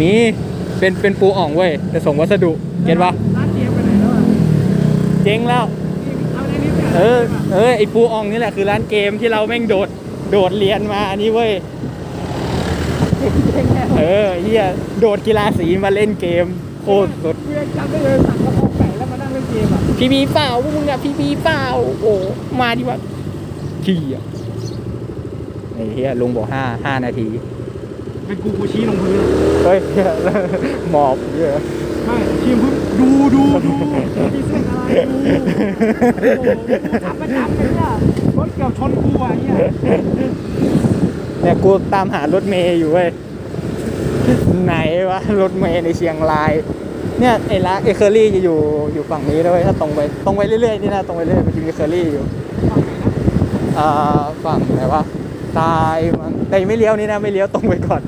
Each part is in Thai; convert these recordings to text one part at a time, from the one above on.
มี เป็นเป็นปูอ่องเว้ยแต่ส่งวัสดุเก็ตปะร้านเกมไปไหนแล้วอะเจ๊งแล้ว เอาในนี้ไปเออ เออ ไอปูอ่องนี่แหละคือร้านเกมที่เราแม่งโดด โดดเรียนมาอันนี้เว้ย เออเฮียโดดกีฬาสีมาเล่นเกม โคตรสุดเพื่อนจำได้เลยสั่งกระเพราไก่แล้วมานั่งเล่นเกมอะพี่บีเปล่าพวกมึงอะพี่บีเปล่าโอ้มาดีวะขี้อะไอ้เฮียลุงบอกห้าห้านาที เป็นกูกูชี้ลงพื้นเฮ้ยเหี้ยหมอบเยอะไม่ชี้พื้นดูดูดูมีเส้นอะไรดูโอ้โหกูจับมาจับเลยเนี่ยรถเกือบชนกูอะเนี่ยเนี่ยกูตามหารถเมย์อยู่เว้ยไหนวะรถเมย์ในเชียงราย เนี่ยไอ้ร้านไอ้เคอรี่จะอยู่อยู่ฝั่งนี้ด้วยถ้าตรงไปตรงไปเรื่อยๆนี่นะตรงไปเรื่อยๆมันจะมีเคอรี่อยู่อ่าฝั่งไหนวะตายมันแต่ไม่เลี้ยวนี่นะไม่เลี้ยวตรงไปก่อน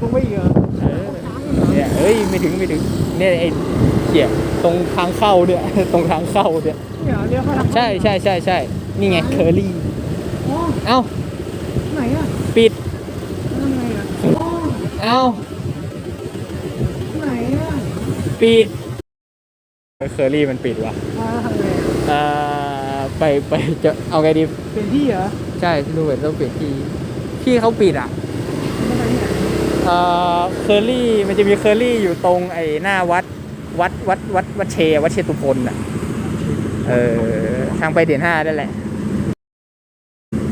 ตรงไปอีกเหรอ เออ เนี่ยเอ้ยไม่ถึงไม่ถึงเนี่ยไอ้เหี้ยตรงทางเข้าเนี่ย ตรงทางเข้าเนี่ยเนี่ยเรียกเขาทำใช่ใช่ใช่ใช่นี่ไงเคอรี่อ๋อเอ้าไหนอะปิดนั่นไงอะอ๋อเอ้าไหนอะปิดเคอรี่มันปิดว่ะมาทำไงอ่าไปไปจะเอาไงดีเป็นที่เหรอใช่ดูเหมือนต้องเปลี่ยนที่ที่เขาปิดอะทำไม เนี่ยเอ่อเคอรี่มันจะมีเคอรี่อยู่ตรงไอ้หน้าวัดวัดวัดวัดวัดเช วัดเชตุพนอะเออทางไปเด่นห้านั่นแหละ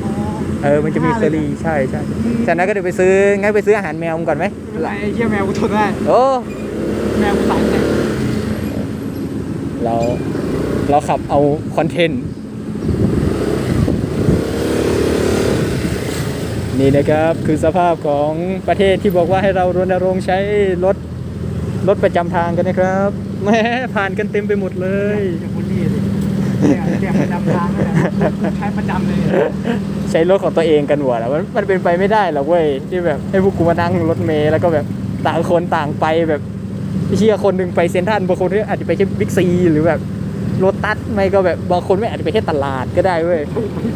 อ๋อเออมันจะมีเคอรี่ใช่ใช่จากนั้นก็เดี๋ยวไปซื้องั้นไปซื้ออาหารแมวมึงก่อนไหมไม่เป็นไรไอ้เหี้ยแมวกูทนได้โอ้แมวกูสายแตกเราเราขับเอาคอนเทนต์ นี่นะครับคือสภาพของประเทศที่บอกว่าให้เรารณรงค์ใช้รถรถประจำทางกันนะครับแหม่ผ่านกันเต็มไปหมดเลย เดี๋ยวคนนี้สิเนี่ยเนี่ยประจำทางนั่นแหละใช้ประจำเลยใช้รถของตัวเองกันหัวแล้วมันมันเป็นไปไม่ได้หรอกเว้ยที่แบบให้พวกกูมานั่งรถเมล์แล้วก็แบบต่างคนต่างไปแบบเชี่ยคนหนึ่งไปเซ็นทรัลบางคนก็อาจจะไปแค่บิ๊กซีหรือแบบ โรตัสไม่ก็แบบบางคนไม่อาจจะไปแค่ตลาดก็ได้เว้ย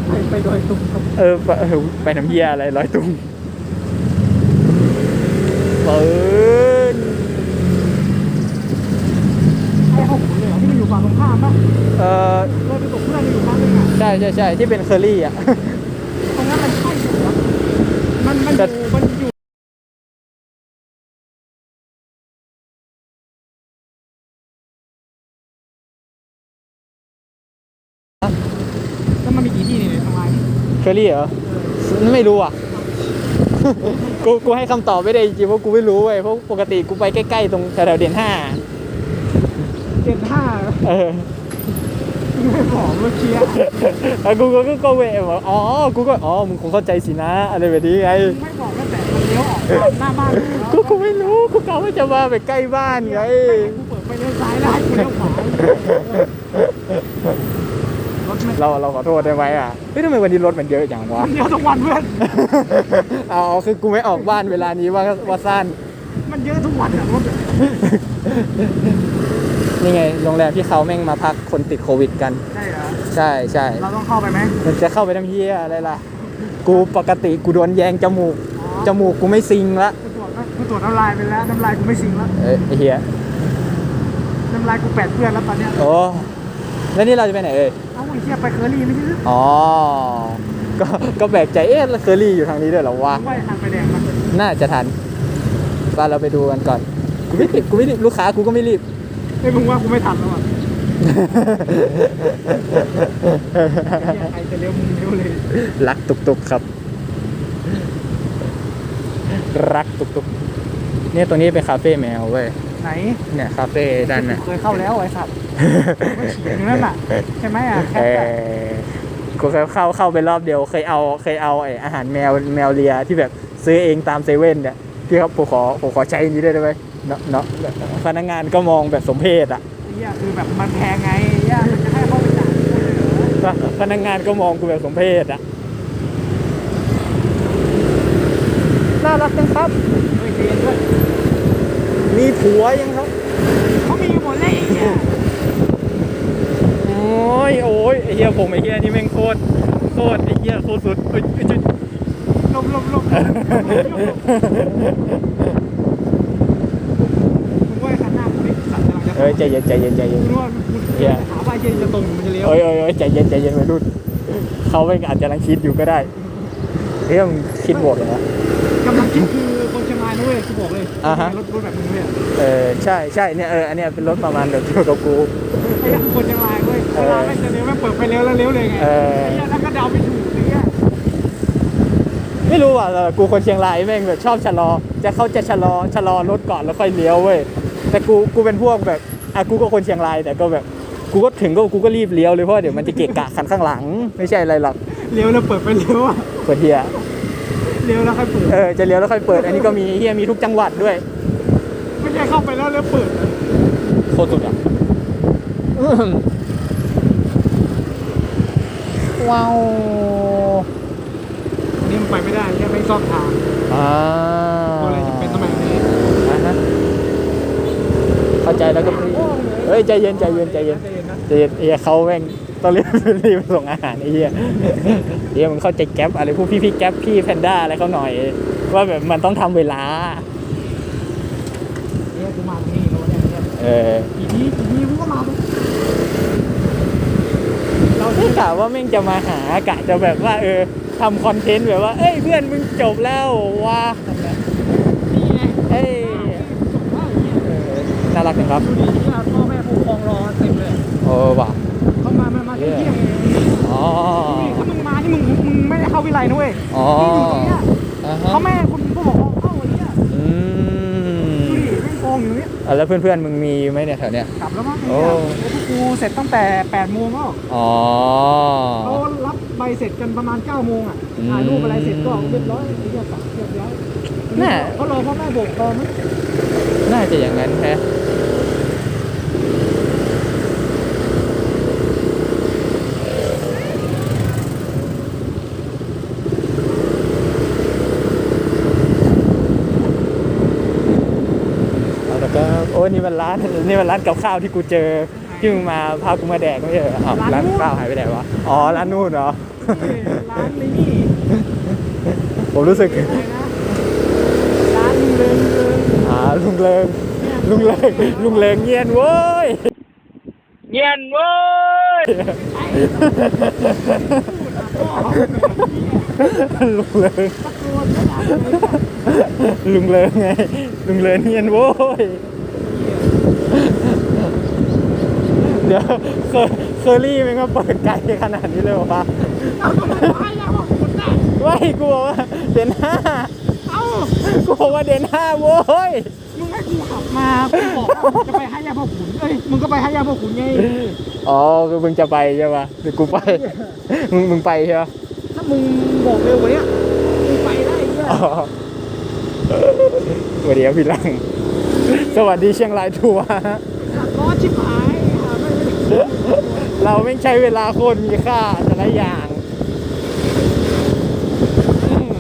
ไปไปโดยตรงครับเออไปเออไปน้ำเยียอะไรร้อยตุ้งเปิดไอ้ห้องผมเลยเหรอที่มันอยู่ฝั่งตรงข้ามป่ะเออเราไปตกเพื่อนอยู่ข้างนึงอะใช่ใช่ใช่ที่เป็นเคอรี่อะตรงนั้นมันใช่เหรอมันมันอยู่มันอยู่ เคอรี่เหรอ ไม่รู้อะ กูกูให้คำตอบไม่ได้จริงๆเพราะกูไม่รู้เว้ยเพราะปกติกูไปใกล้ๆตรงแถวๆเด่นห้าเจ็ดห้าเออไม่บอกเมื่อกี้แล้วกูก็ก็ก็เว้ยบอกอ๋อ กูก็อ๋อ มึงคงเข้าใจสินะ อะไรแบบนี้ไง ไม่บอกตั้งแต่มันเลี้ยวออกหน้าบ้านกูกูไม่รู้ กูกะว่าจะมาไปใกล้บ้านไง กูเปิดไฟเลี้ยวซ้ายได้กูเลี้ยวขวา รถมันเราเราขอโทษได้ไหมอะเฮ้ยทำไมวันนี้รถมันเยอะจังวะมันเลี้ยวทุกวันเพื่อนเอาคือกูไม่ออกบ้านเวลานี้ว่าว่าสั้นมันเยอะทุกวันอะรถนี่ไงโรงแรมที่เขาแม่งมาพักคนติดโควิดกัน ใช่เหรอ ใช่ใช่เราต้องเข้าไปไหมมันจะเข้าไปน้ำเยี่ยอะไรล่ะ กูปกติกูโดนแยงจมูก จมูกกูไม่ซิงละกูตรวจนะกูตรวจน้ำลายไปแล้วน้ำลายกูไม่สิงแล้วเอ้ยไอ้เฮียน้ำลายกูแปดเปื้อนแล้วตอนเนี้ยโอ้แล้วนี่เราจะไปไหนเอ่ยเอ้าไอ้เหี้ยไปเคอรี่ไม่ใช่หรืออ๋อ ก็ก็แปลกใจเอ๊ะแล้วเคอรี่อยู่ทางนี้ด้วยเหรอวะผมว่าทางไปแดงมันน่าจะทันบ้านเราไปดูกันก่อน กูไม่รีบกูไม่รีบลูกค้ากูก็ไม่รีบ ไอ้ยมึงว่ากูไม่ทันแล้วอะไอ้เหี้ยใครจะเลี้ยวมึงเลี้ยวเลยรักตุกตุกครับ รักตุกตุกเนี่ยตัวนี้เป็นคาเฟ่แมวเว้ย ไหนเนี่ยคาเฟ่ด้านน่ะเคยเข้าแล้วไอ้สัตว์ไม่ฉีดอยู่นั่นน่ะใช่ไหมอะแคเอทอะอกูเคยเข้าเข้าไปรอบเดียวเคยเอาเคยเอาไออาหารแมวแมวเลียที่แบบซื้อเองตามเซเว่นเนี่ยที่เขาผมขอผมขอใช้อันนี้ได้ไหมเนาะเนาะพนักงานก็มองแบบสมเพศอะไอ้เหี้ยคือแบบมันแพงไงไอ้เหี้ยมันจะให้เข้าไปจ่ายกูเลยเหรอพนักงานก็มองกูแบบสมเพศอะน่ารักจังครับเฮ้ยเรียนด้วย มีผัวยังครับ เขามีหมดเลยไอ้เหี้ยโอ้ยโอ้ยไอเฮียผมไอเฮียนี่แม่งโคตรโคตรไอเฮียโคตรสุดเอ้ยเอ้ยจุดลมลมลมมึงว่าคันหน้าไอ้สัตว์กำลังจะเอ้ยใจเย็นใจเย็นใจเย็นมึงว่ามึงหาว่าเย็นจะตรงมันจะเลี้ยวเอ้ยเอ้ยเอ้ยใจเย็นใจเย็นไปรุ่นเขาไม่อาจจะกำลังคิดอยู่ก็ได้เฮ้ยมึงคิดบวกเหรอ กำลังคิดคือคน เชียงรายนะเว้ยกูบอกเลยอ่าฮะ รถรถแบบมึงเว้ยเออใช่ใช่เนี่ยเอออันเนี้ยเป็นรถประมาณแบบเดียวกับกู ไอ้เหี้ยคือคนเชียงรายเว้ยเอเวอลาแม่งจะเลี้ยวแม่งเปิดไฟเลี้ยวแล้วเลี้ยวเลยไงเออไอ้เหี้ยแล้วก็เดาไม่ถูกไอ้เหี้ยไม่รู้อะแต่กูคนเชียงรายแม่งแบบชอบชะลอ จะเขาจะชะลอชะลอรถก่อนแล้วค่อยเลี้ยวเว้ยแต่กูกูเป็นพวกแบบอะกูก็คนเชียงรายแต่ก็แบบกูก็ถึงก็กูก็รีบเลี้ยวเลยเพราะว่าเดี๋ยวมันจะเกะกะคันข้างหลัง ไม่ใช่อะไรหรอกเลี้ยวแล้วเปิดไฟเลี้ยวอะเปิดเฮีย เลี้ยวแล้วค่อยเปิด เออจะเลี้ยวแล้วค่อยเปิด อันนี้ก็มีเฮียมีทุกจังหวัดด้วย ไม่ใช่เข้าไปแล้วแล้วเปิดอะโคตรสุดอะอื้อหือว้าวอันนี้มันไปไม่ได้แค่ไม่ซ่อมทางอ่าตัวอะไรจะเป็นสมัยนี้อ่าฮะเข้าใจแล้วก็ไม่เฮ้ยใจเย็นใจเย็นใจเย็นใจเย็นนะเดี๋ยวเฮียเขาแม่ง ต้องรีบรีบส่งอาหารไอ้เฮียเฮียมึงเข้าใจแก๊ปอะไรพวกพี่พี่ๆแก๊ปพี่แพนด้าอะไรเขาหน่อย ว่าแบบมันต้องทำเวลาเนี่ยกูมาตรงนี้แล้วเนี่ยเนี่ยเออกี่ทีกี่ทีกูก็มาตรงเราได้ข่าวว่าแม่งจะมาหากะจะแบบว่าเออทำคอนเทนต์แบบว่า เอ้ยเพื่อนมึงจบแล้วว่านี่ไงเอ้ยส่งว่าอย่างเงี้ยเออน่ารักจังครับดูดิที่พ่อแม่ผู้ปกครองรอเต็มเลยโอ้ว่ะ อ๋อนี่ถ้ามึงมานี่มึงมึงไม่ได้เข้าวิไลนะเว้ยอ๋อมึงอยู่ตรงเนี้ยอ่าฮะเขาแม่คุณผู้ปกครองเข้าไอ้เนี่ยอืมดูดิแม่งโกงอยู่เนี่ยอะแล้วเพื่อนๆมึงมีไหมเนี่ยแถวเนี้ยกลับแล้วมั้งโอ้เนี่ยพวกกูเสร็จตั้งแต่8โมงแล้วอ๋อเขารับใบเสร็จกันประมาณ9โมงอะอืมถ่ายรูปอะไรเสร็จก็เรียบร้อยไอ้เนี่ยสั่งเรียบร้อยแน่เขารอพ่อแม่โบกรอมั้งน่าจะอย่างนั้นแฮะเอาละครับโอ้ยนี่ มันร้านนี่มันร้านกับข้าวที่กูเจอที่มึงมาพากูมาแดกไม่ใช่เหรออ้าวร้านกับข้าวหายไปไหนวะอ๋อร้านนู่นเหรอนี่ร้านนี้นี่ผมรู้สึกอะไรนะร้านลุงเริงเริงอ่าลุงเลิงลุงเลิงลุงเลิงเงียนเว้ยเย็นเว้ยลุงเลิงตะโกนขนาดนี้ลุงเลิงไงลุงเลิงเงียนโว้ย เดี๋ยวเคอเคอรี่มันก็เปิดไกลขนาดนี้เลยเหรอวะเอาทำไมวะอย่าบอกคนได้ว้ายกูบอกว่าเดนห้าเอ้ากูบอกว่าเดนห้าโว้ยมึงให้กูขับมากูบอกว่ามึงจะไปให้ยาพ่อขุนเอ้ย มึงก็ไปให้ยาพ่อขุนไงอ๋อคือมึงจะไปใช่ปะหรือกูไปมึงมึงไปใช่ปะถ้ามึงบอกเร็วกว่านี้มึงไปได้เนี่ยอ๋อสวัสดีครับพี่ลัง สวัสดีเชียงรายทัวร์ฮะ ร้อนชิบหายหาไม่ได้ เราไม่ใช้เวลาโคตรมีค่าแต่ละอย่างอืม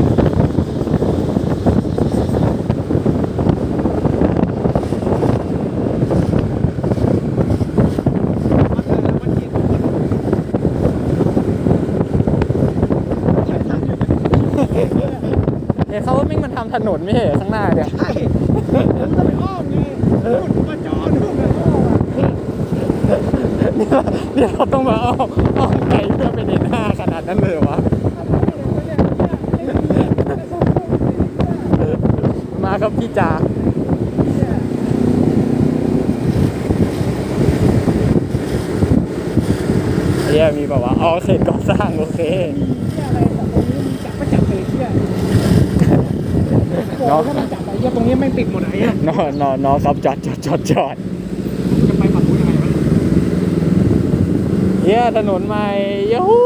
เห็นเขาว่ามิ่งมันทำถนนไม่ใช่เหรอข้างหน้าเนี่ย ใช่มึงจะไปอ้อมไงนู่นมาจอนู่นมาอ้อมอะ เนี่ยเนี่ยเราต้องมาอ้อมอ้อมไกลเพื่อไปเดินหน้าขนาดนั้นเลยเหรอวะมาครับพี่จ๋าเฮียมีแบบว่าวะอ๋อเขตก่อสร้างโอเคเนาะถ้ามันจับไปเหี้ยตรงนี้ไม่ติดหมดไหนอะนอนนอนนอนครับจอดจอดจอดจอด จะไปฝั่งนู้นยังไงวะ เฮียถนนใหม่ยูฮู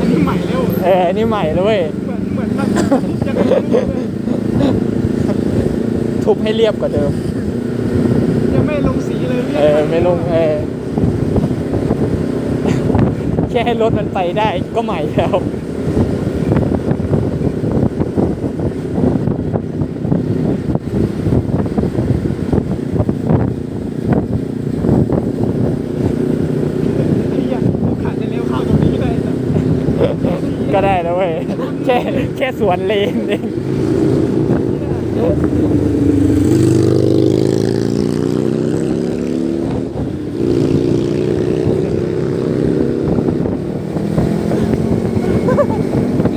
อันนี้ใหม่เร็วเอออันนี้ใหม่เลยเว้ยเหมือนเหมือนมันจะไปรู้เลยทุบให้เรียบกว่าเดิมยังไม่ลงสีเลยเออไม่ลงเออแค่ให้รถมันไปได้ก็ใหม่แล้ว ไอ้เหี้ยกูขาดจะเลี้ยวเข้าตรงนี้เลย แค่แค่สวนเลนเอง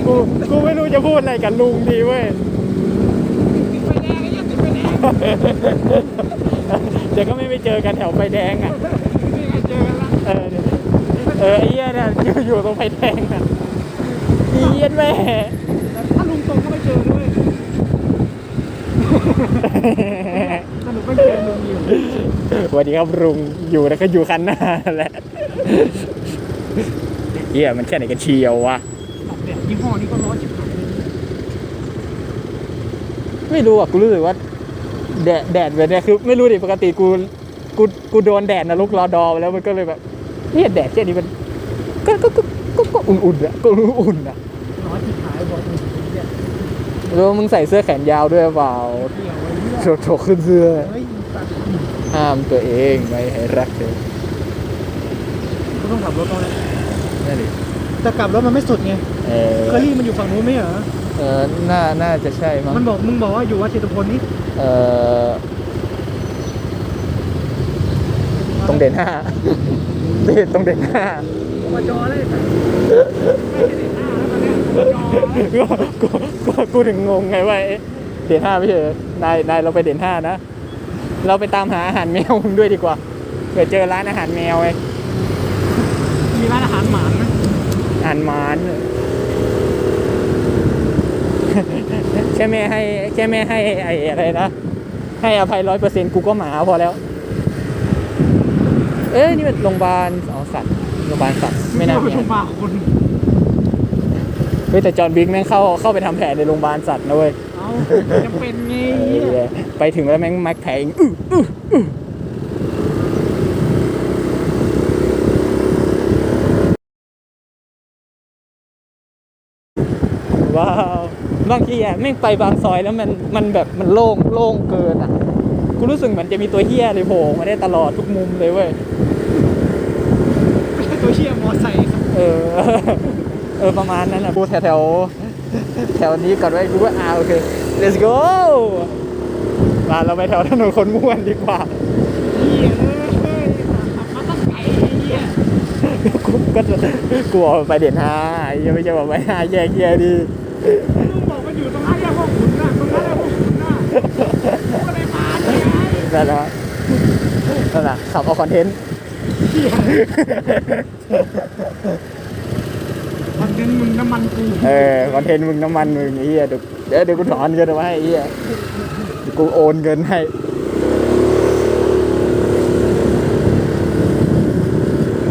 กูกูไม่รู้จะพูดอะไรกับลุงดีเว้ย เดี๋ยวก็ไม่ไปเจอกันแถวไฟแดงอะ เออเดี๋ยวเออไอ้เหี้ยเนี่ยอยู่อยู่ตรงไฟแดงอะอีเหี้ย็นแม่ แต่ถ้าลุงตรงก็ไม่เจอด้วย สนุกไม่เจอลุงอยู่สวัสดีครับลุงอยู่แล้วก็อยู่คันหน้าแหละเหี้ยมันแค่ไหนกันเชียววะตัดแดดยี่ห้อนี้ก็ร้อนจิบหายเลยไม่รู้อะกูรู้สึกว่า แดดแดดแบบเนี้ยคือ ไม่รู้ดิปกติกูกูกูโดนแดดนรกรอดอไปแล้วมันก็เลยแบบเฮียแดดแค่นี้มันก็ก็ก็ก็ก็อุ่นๆอะก็อุ่นๆอะร้อนจิบหายบอกมึงเนี่ย แล้วมึงใส่เสื้อแขนยาวด้วยเปล่าเดี่ยวไว้เหี้ยโถโถขึ้นเสื้อ เฮ้ยตัดห้ามตัวเองไม่ให้รักเธอก็ต้องขับรถตอนนี้นั่นดิแต่กลับรถมันไม่สุดไงเออเคอรี่มันอยู่ฝั่งนู้นไม่เหรอ เออน่าน่าจะใช่มั้งมันบอกมึงบอกว่าอยู่วัดเชตุพลนี่เออตรงเด่นห้าเด่นตรงเด่นห้า มาจอเลยไม่ใช่เด็กหน้าแล้วตอนเนี้ยจอ กูกูกูกูถึงงงไงว่าเอ๊ะเด่นห้าไม่ใช่เหรอนายนายเราไปเด่นห้านะ เราไปตามหาอาหารแมวมึงด้วยดีกว่าเผื่อเจอร้านอาหารแมวไงมีร้านอาหารหมานไหมอาหารหมานแค่ไม่ให้แค่ไม่ให้ไอ้อะไรนะ ให้อภัยร้อยเปอร์เซ็นต์กูก็หมาพอแล้ว เอ้ยนี่มันโรงพยาบาลอ๋อสัตว์โรงพยาบาลสัตว์ไม่น่าไปมีชมป่าคน เฮ้ยแต่จอห์นบิ๊กแม่งเข้าเข้าไปทำแผลในโรงพยาบาลสัตว์นะเว้ยเอาจะเป็นไงเออไปถึงแล้วแม่งแม็กแผลอีกอื้ออื้ออื้อว้าวบางทีอะแม่งไปบางซอยแล้วมันมันแบบมันโล่งโล่งเกินอะกูรู้สึกเหมือนจะมีตัวเฮี้ยเลยโผล่มาได้ตลอดทุกมุมเลยเว้ยตัวเชี่ยมอไซค์ครับเออ เออประมาณนั้นอะกูแถวแถวแถวนี้ก่อนไว้กูว่าอ่าโอเค let's go มาเราไปแถวถนนคนม่วนดีกว่าเหี้ยเอ้ยขับมาตั้งไกลไอ้เหี้ยกูก็กลัวไปเด่นห้ายังไม่ใช่บอกไปห้าแยกแยกดีลุงบอกมันอยู่ตรงนั้นแยกพวกขุนน่ะตรงนั้นแหละพวกขุนน่ะกูก็เลยมาเนี่ยไงนั่นแหละนั่นแหละขับเอาคอนเทนต์เหี้ยคอ นเทนต์มึงน้ำมันกูเออคอนเทนต์มึงน้ำมันมึงไอ้เหี้ยเดี๋ยวเดี๋ยวเดี๋ยวกูถอนเงินเอาไว้ให้ไอ้เหี้ยเดี๋ยวกูโอนเงินให้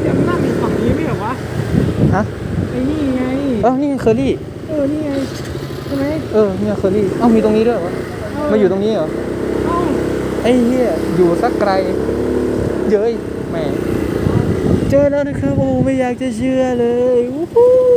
เดี๋ยวมันน่ามีฝั่งนี้ไม่เหรอวะฮะไอ้นี่ไง เอ้านี่เคอรี่เออ นี่ไงใช่ไหมเออเนี่ยเคอรี่เอ้ามีตรงนี้ด้วยเหรอวะมาอยู่ตรงนี้เหรอเอ้าไอ้เหี้ยอยู่สักไกลเย้ยแหม่เจอแล้วนะครับโอ้ไม่อยากจะเชื่อเลยวู้ฮู้